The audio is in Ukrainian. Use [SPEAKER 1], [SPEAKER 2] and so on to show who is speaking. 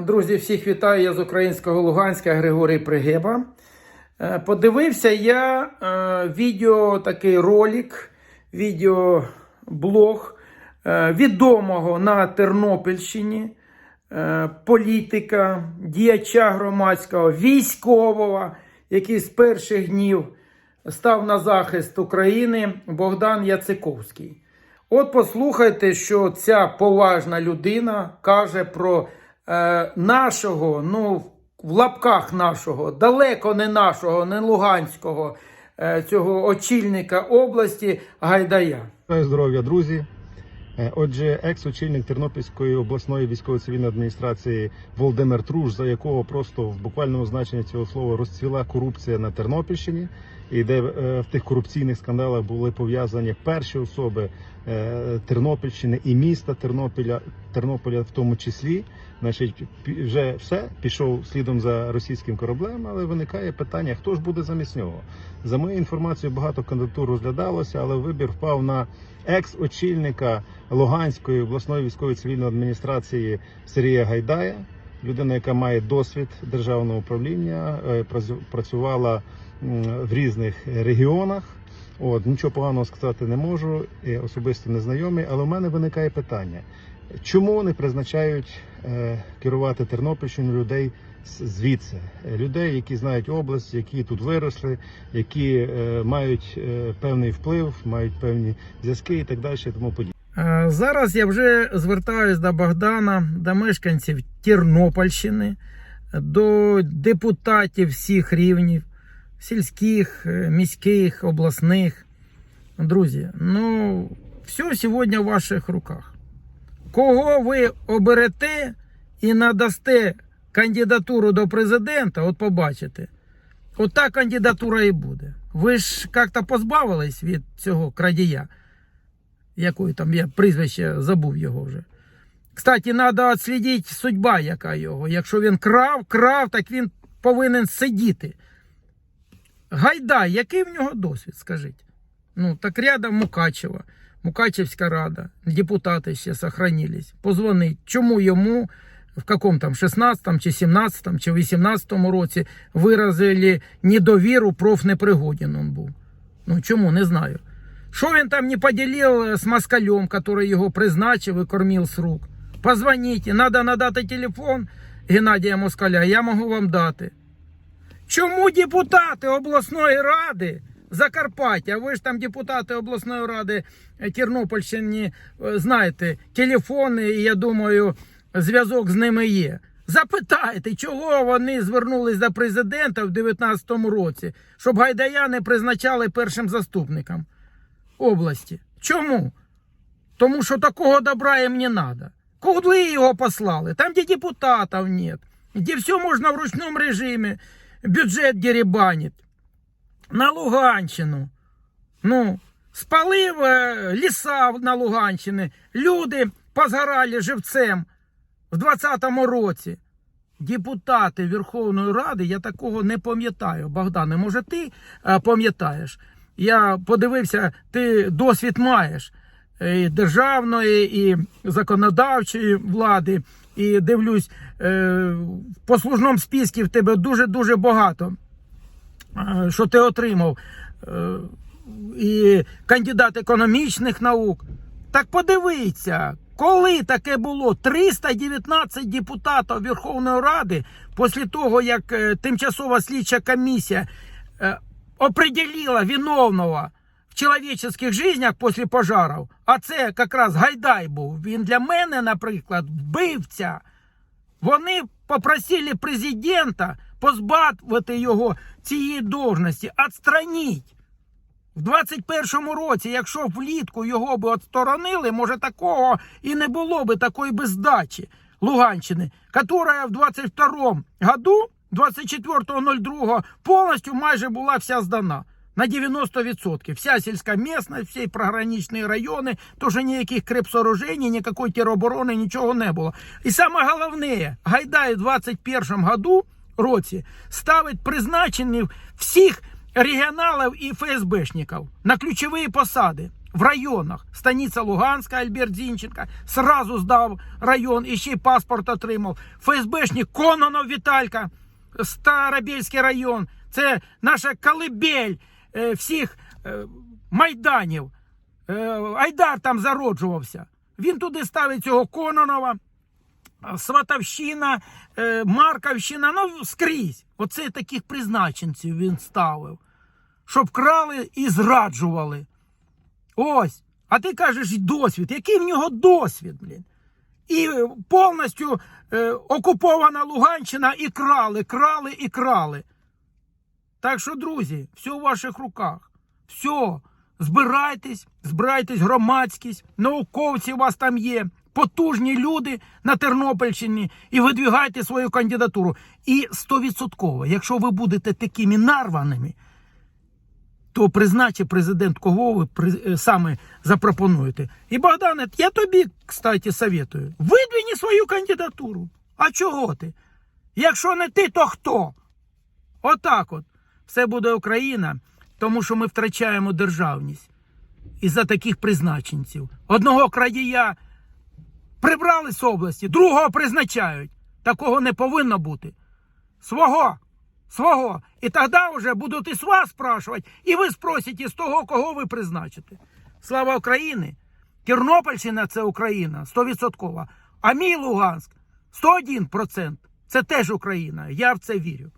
[SPEAKER 1] Друзі, всіх вітаю. Я з українського Луганська Григорій Пригеба. Е, Подивився я е, відео, такий ролик, відеоблог е, відомого на Тернопільщині політика, діяча громадського, військового, який з перших днів став на захист України Богдан Яциковський. От послухайте, що ця поважна людина каже про е, нашого, ну, в лапках нашого, далеко не нашого, не Луганського, е, цього очільника області Гайдая.
[SPEAKER 2] Здоров'я, друзі. Е, Отже, екс-очільник Тернопільської обласної військово-цивільної адміністрації Володимир Труш, за якого просто в буквальному значенні цього слова розцвіла корупція на Тернопільщині, і де е, в тих корупційних скандалах були пов'язані перші особи е, Тернопільщини і міста Тернопіля, Тернополя в тому числі. Значить, вже все пішов слідом за російським кораблем, але виникає питання: хто ж буде замість нього? За моєю інформацією, багато кандидатур розглядалося, але вибір впав на екс-очільника Луганської обласної військової цивільної адміністрації Сергія Гайдая, людина, яка має досвід державного управління, е, працювала в різних регіонах. От нічого поганого сказати не можу, і особисто не знайомий, але у мене виникає питання: чому не призначають е, керувати Тернопільщиною людей звідси? Людей, які знають область, які тут виросли, які е, мають е, певний вплив, мають певні зв'язки і так далі, і тому подібне.
[SPEAKER 1] Е, Зараз я вже звертаюсь до Богдана, до мешканців Тернопільщини, до депутатів всіх рівнів, сільських, е, міських, обласних. Друзі, ну, все сьогодні в ваших руках. Кого ви оберете і надасте кандидатуру до президента, от побачите, от та кандидатура і буде. Ви ж як-то позбавились від цього крадія якої там я прізвище забув його вже. Кстати, треба відслідити судьба, яка його. Якщо він крав, крав, так він повинен сидіти. Гайдай, який в нього досвід, скажіть? Ну, так рядом Мукачева, Мукачевська рада, депутати ще сохранились. Позвонить, чому йому в каком там 16 чи 17 чи 18 році виразили недовіру профнепригоден он був. Ну чому, не знаю. Що він там не поділив з москалем, який його призначив і кормив з рук? Позвоніть, треба надати телефон Геннадія Москаля, я можу вам дати. Чому депутати обласної ради Закарпаття, ви ж там депутати обласної ради е, Тернопільщини, е, знаєте, телефони, я думаю, зв'язок з ними є. Запитайте, чого вони звернулись до президента в 2019 році, щоб Гайдая не призначали першим заступником області. Чому? Тому що такого добра їм не треба. Куди його послали? Там, де депутатів нет, де все можна в ручному режимі, бюджет деребанить. На Луганщину. Ну, спалив е, ліса на Луганщині. Люди позгорали живцем в 2020 році. Депутати Верховної Ради, я такого не пам'ятаю. Богдане, може, ти е, пам'ятаєш? Я подивився, ти досвід маєш і державної, і законодавчої влади. І дивлюсь, е, в послужному списку в тебе дуже-дуже багато, е, що ти отримав. Е, І кандидат економічних наук. Так подивіться, коли таке було 319 депутатів Верховної Ради після того, як е, тимчасова слідча комісія е, определила виновного в чоловічих життях після пожарів, а це якраз Гайдай був. Він для мене, наприклад, вбивця. Вони попросили президента позбавити його цієї должності, відстраніть. В 21-му році, якщо влітку його би відсторонили, може такого і не було би такої би здачі Луганщини, яка в 22-му году, 24.02, повністю майже була вся здана. На 90%. Вся сільська місцевість, всі приграничні райони, тож ніяких крепсооружень, ніякої тероборони, нічого не було. І саме головне, Гайдай в 21 году році ставить призначених всіх регіоналів і ФСБшників на ключові посади. в районах. Станиця Луганська, Альберт Зінченка, сразу здав район і ще й паспорт отримав. ФСБшник Кононов Віталька, Старобільський район. Це наша колибель всіх е, майданів. Е, Айдар там зароджувався. Він туди ставить цього Кононова. Сватовщина, е, Марковщина, ну скрізь. Оце таких призначенців він ставив, щоб крали і зраджували. Ось. А ти кажеш досвід. Який в нього досвід, блін? І е, повністю е, окупована Луганщина і крали, крали і крали. Так що, друзі, все в ваших руках. Все. Збирайтесь, збирайтесь громадськість, науковці у вас там є, потужні люди на Тернопільщині і видвігайте свою кандидатуру. І стовідсотково, якщо ви будете такими нарваними, то призначить президент, кого ви е, саме запропонуєте. І Богдане, я тобі, кстати, советую, видвіні свою кандидатуру. А чого ти? Якщо не ти, то хто? Отак от. Все буде Україна, тому що ми втрачаємо державність із-за таких призначенців. Одного крадія прибрали з області, другого призначають. Такого не повинно бути. Свого. Свого. І тоді вже будуть і з вас спрашувати, і ви спросите з того, кого ви призначите. Слава Україні! Тернопільщина це Україна 100%. А мій Луганськ 101%. Це теж Україна. Я в це вірю.